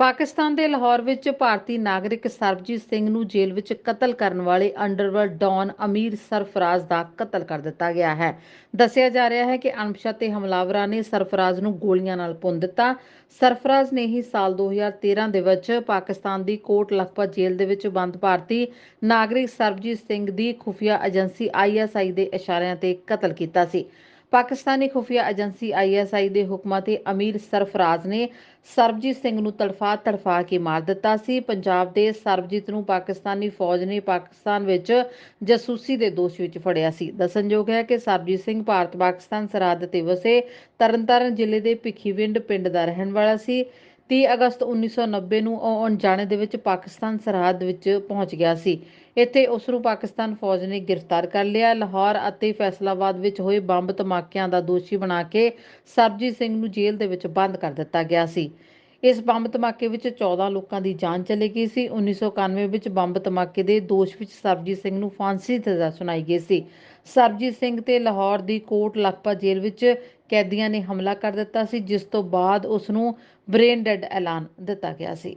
ਪਾਕਿਸਤਾਨ ਦੇ ਲਾਹੌਰ ਵਿੱਚ ਭਾਰਤੀ ਨਾਗਰਿਕ ਸਰਬਜੀਤ ਸਿੰਘ ਨੂੰ ਜੇਲ੍ਹ ਵਿੱਚ ਕਤਲ ਕਰਨ ਵਾਲੇ ਅੰਡਰਵਰਲਡ ਡੌਨ ਅਮੀਰ ਸਰਫਰਾਜ਼ ਦਾ ਕਤਲ ਕਰ ਦਿੱਤਾ ਗਿਆ ਹੈ। ਦੱਸਿਆ ਜਾ ਰਿਹਾ ਹੈ ਕਿ ਅਣਪਛਾਤੇ ਹਮਲਾਵਰਾਂ ਨੇ ਸਰਫਰਾਜ਼ ਨੂੰ ਗੋਲੀਆਂ ਨਾਲ ਭੁੰਨ ਦਿੱਤਾ। ਸਰਫਰਾਜ਼ ਨੇ ਹੀ ਸਾਲ 2013 ਦੇ ਵਿੱਚ ਪਾਕਿਸਤਾਨ ਦੀ ਕੋਟ ਲਖਪਤ ਜੇਲ੍ਹ ਦੇ ਵਿੱਚ ਬੰਦ ਭਾਰਤੀ ਨਾਗਰਿਕ ਸਰਬਜੀਤ ਸਿੰਘ ਦੀ ਖੁਫੀਆ ਏਜੰਸੀ ਆਈਐਸਆਈ ਦੇ ਇਸ਼ਾਰਿਆਂ ਤੇ ਕਤਲ ਕੀਤਾ ਸੀ। ਪਾਕਿਸਤਾਨੀ ਖੁਫੀਆ ਏਜੰਸੀ ਆਈਐਸਆਈ ਦੇ ਹੁਕਮਾਂ ਤੇ ਅਮੀਰ ਸਰਫਰਾਜ਼ ਨੇ ਸਰਬਜੀਤ ਸਿੰਘ ਨੂੰ ਤੜਫਾ ਤੜਫਾ ਕੇ ਮਾਰ ਦਿੱਤਾ ਸੀ। ਪੰਜਾਬ ਦੇ ਸਰਬਜੀਤ ਨੂੰ ਪਾਕਿਸਤਾਨੀ ਫੌਜ ਨੇ ਪਾਕਿਸਤਾਨ ਵਿੱਚ ਜਾਸੂਸੀ ਦੇ ਦੋਸ਼ ਵਿੱਚ ਫੜਿਆ ਸੀ। ਦੱਸਣਯੋਗ ਹੈ ਕਿ ਸਰਬਜੀਤ ਸਿੰਘ ਭਾਰਤ ਪਾਕਿਸਤਾਨ ਸਰਹੱਦ ਤੇ ਵਸੇ ਤਰਨਤਾਰਨ ਜ਼ਿਲ੍ਹੇ ਦੇ ਭਿੱਖੀਵਿੰਡ ਪਿੰਡ ਦਾ ਰਹਿਣ ਵਾਲਾ ਸੀ। 30 ਅਗਸਤ 1990 ਨੂੰ ਉਹ ਅਣਜਾਣੇ ਦੇ ਵਿੱਚ ਪਾਕਿਸਤਾਨ ਸਰਹੱਦ ਵਿੱਚ ਪਹੁੰਚ ਗਿਆ ਸੀ। ਇੱਥੇ ਉਸ ਨੂੰ ਪਾਕਿਸਤਾਨ ਫੌਜ ਨੇ ਗ੍ਰਿਫਤਾਰ ਕਰ ਲਿਆ। ਲਾਹੌਰ ਅਤੇ ਫੈਸਲਾਬਾਦ ਵਿੱਚ ਹੋਏ ਬੰਬ ਧਮਾਕਿਆਂ ਦਾ ਦੋਸ਼ੀ ਬਣਾ ਕੇ ਸਰਬਜੀਤ ਸਿੰਘ ਨੂੰ ਜੇਲ੍ਹ ਦੇ ਵਿੱਚ ਬੰਦ ਕਰ ਦਿੱਤਾ ਗਿਆ ਸੀ। ਇਸ ਬੰਬ ਧਮਾਕੇ ਵਿੱਚ 14 ਲੋਕਾਂ ਦੀ ਜਾਨ ਚਲੀ ਗਈ ਸੀ। 1991 ਵਿੱਚ ਬੰਬ ਧਮਾਕੇ ਦੇ ਦੋਸ਼ ਵਿੱਚ ਸਰਬਜੀਤ ਸਿੰਘ ਨੂੰ ਫਾਂਸੀ ਦੀ ਸਜ਼ਾ ਸੁਣਾਈ ਗਈ ਸੀ। ਸਰਬਜੀਤ ਸਿੰਘ ਤੇ ਲਾਹੌਰ ਦੀ ਕੋਟ ਲਖਪਾ ਜੇਲ੍ਹ ਵਿੱਚ ਕੈਦੀਆਂ ਨੇ ਹਮਲਾ ਕਰ ਦਿੱਤਾ ਸੀ, ਜਿਸ ਤੋਂ ਬਾਅਦ ਉਸ ਨੂੰ ਬ੍ਰੇਨ ਡੈਡ ਐਲਾਨ ਦਿੱਤਾ ਗਿਆ ਸੀ।